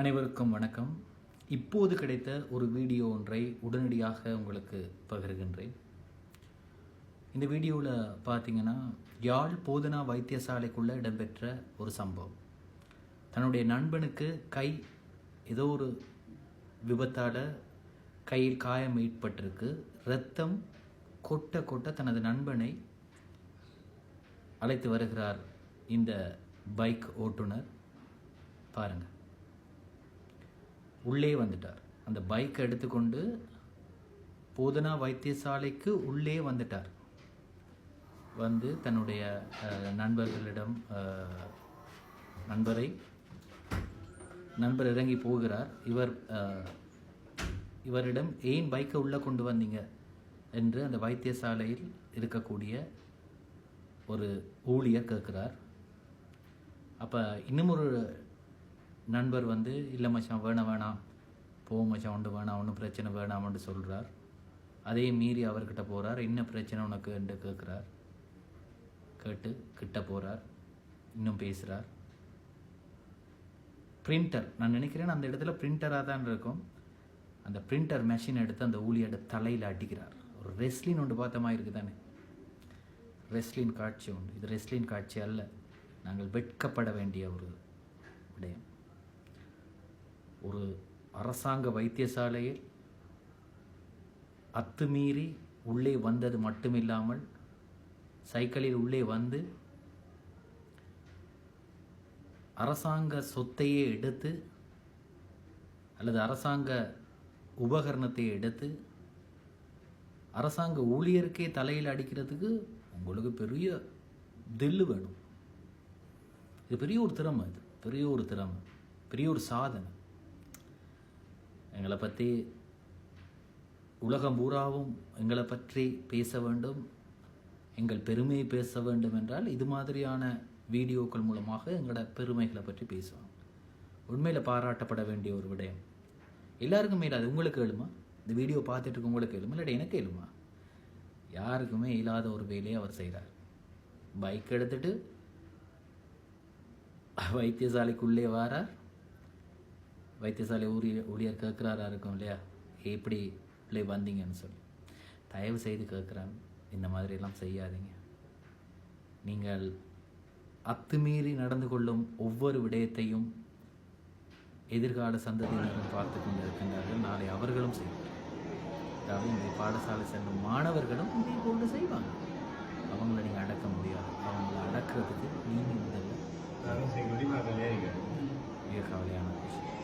அனைவருக்கும் வணக்கம். இப்போது கிடைத்த ஒரு வீடியோ ஒன்றை உடனடியாக உங்களுக்கு பகிர்கின்றேன். இந்த வீடியோவில் பார்த்தீங்கன்னா யாழ் போதனா வைத்தியசாலைக்குள்ளே இடம்பெற்ற ஒரு சம்பவம். தன்னுடைய நண்பனுக்கு கை ஏதோ ஒரு விபத்தால் கையில் காயம் ஏற்பட்டிருக்கு. ரத்தம் கொட்ட கொட்ட தனது நண்பனை அழைத்து வருகிறார் இந்த பைக் ஓட்டுநர். பாருங்கள் உள்ளே வந்துட்டார். அந்த பைக்கை எடுத்துக்கொண்டு போதனா வைத்தியசாலைக்கு உள்ளே வந்துட்டார். வந்து தன்னுடைய நண்பர்களிடம் நண்பரை நண்பர் இறங்கி போகிறார். இவர் இவரிடம் ஏன் பைக்கை உள்ளே கொண்டு வந்தீங்க? என்று அந்த வைத்தியசாலையில் இருக்கக்கூடிய ஒரு ஊழியர் கேட்குறார். அப்போ இன்னும் ஒரு நண்பர் வந்து இல்லை மச்சான் வேணாம் வேணாம். போ மச்சான் ஒன்று வேணாம் ஒன்றும் பிரச்சனை வேணாம்னு சொல்கிறார் அதே மீறி அவர்கிட்ட போகிறார் என்ன பிரச்சனை உனக்கு? என்று கேட்குறார். கேட்டு கிட்ட போகிறார் இன்னும் பேசுகிறார் பிரிண்டர் நான் நினைக்கிறேன் அந்த இடத்துல பிரிண்டராக தான் இருக்கும். அந்த பிரிண்டர் மெஷின் எடுத்து அந்த ஊழியோட தலையில் அடிக்கிறார். ஒரு ரெஸ்லின் ஒன்று பார்த்த மாதிரி இருக்குது தானே? ரெஸ்லின் காட்சி உண்டு இது ரெஸ்லின் காட்சி அல்ல. நாங்கள் வெட்கப்பட வேண்டிய ஒரு விடயம். ஒரு அரசாங்க வைத்தியசாலையில் அத்துமீறி உள்ளே வந்தது மட்டுமில்லாமல் சைக்கிளில் உள்ளே வந்து அரசாங்க சொத்தையே எடுத்து அல்லது அரசாங்க உபகரணத்தை எடுத்து அரசாங்க ஊழியருக்கே தலையில் அடிக்கிறதுக்கு உங்களுக்கு பெரிய தில்லு வேணும். இது பெரிய ஒரு திறமை இது. பெரிய ஒரு திறமை. பெரிய ஒரு சாதனை. எங்களை பற்றி உலகம் பூராவும் எங்களை பற்றி பேச வேண்டும் எங்கள் பெருமையை பேச வேண்டும் என்றால் இது மாதிரியான வீடியோக்கள் மூலமாக எங்களோட பெருமைகளை பற்றி பேசுவாங்க உண்மையில் பாராட்டப்பட வேண்டிய ஒரு விடயம். எல்லாருக்கும் மேலே அது உங்களுக்கு எழுமா? இந்த வீடியோ பார்த்துட்டு இருக்க உங்களுக்கு எழுமா? இல்லாட்டி எனக்கு எழுமா? யாருக்குமே இல்லாத ஒரு வேலையை அவர் செய்கிறார் பைக் எடுத்துட்டு வைத்தியசாலைக்குள்ளே வாரார். வைத்தியசாலை ஊழியர் ஊழியர் கேட்குறாரா இருக்கும் இல்லையா? எப்படி உள்ளே வந்தீங்கன்னு சொல்லி. தயவு செய்து கேட்குறாங்க இந்த மாதிரியெல்லாம் செய்யாதீங்க. நீங்கள் அத்துமீறி நடந்து கொள்ளும் ஒவ்வொரு விடயத்தையும் எதிர்கால சந்ததியினரும் பார்த்து கொண்டு இருக்கின்றார்கள் நாளை அவர்களும் செய்வார்கள். அதாவது இந்த பாடசாலை செல்லும் மாணவர்களும் இதே போன்று செய்வாங்க. அவங்கள நீங்கள் அடக்க முடியாது. அவங்கள அடக்கிறதுக்கு நீங்கள் முதல்ல மிக கவலையான விஷயம்.